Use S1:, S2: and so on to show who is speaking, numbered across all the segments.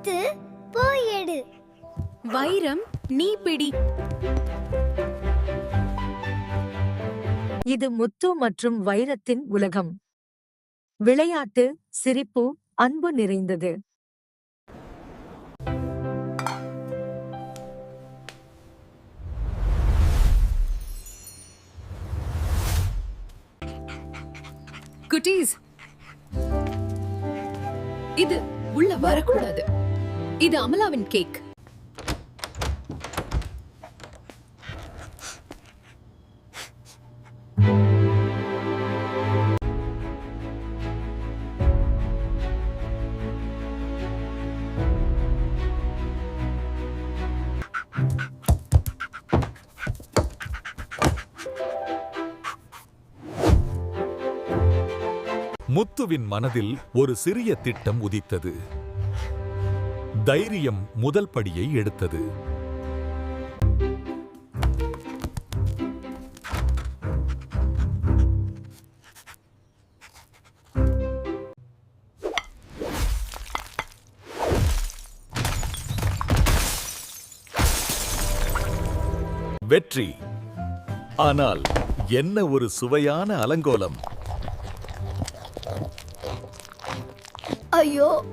S1: முத்து போய் எடு.
S2: வைரம் நீ பிடி.
S3: இது முத்து மற்றும் வைரத்தின் உலகம். விளையாட்டு சிரிப்பு அன்பு நிறைந்தது.
S2: குட்டீஸ். இது உள்ள வரக்கூடாது. இது அமலாவின் கேக்.
S4: முத்துவின் மனதில் ஒரு சிறிய திட்டம் உதித்தது. தைரியம் முதல் படியை எடுத்தது. வெற்றி. ஆனால் என்ன ஒரு சுவையான அலங்கோலம்.
S1: ஐயோ.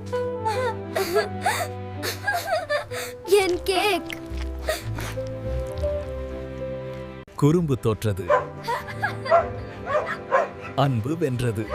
S1: கேக்.
S4: குறும்பு தோற்றது. அன்பு வென்றது.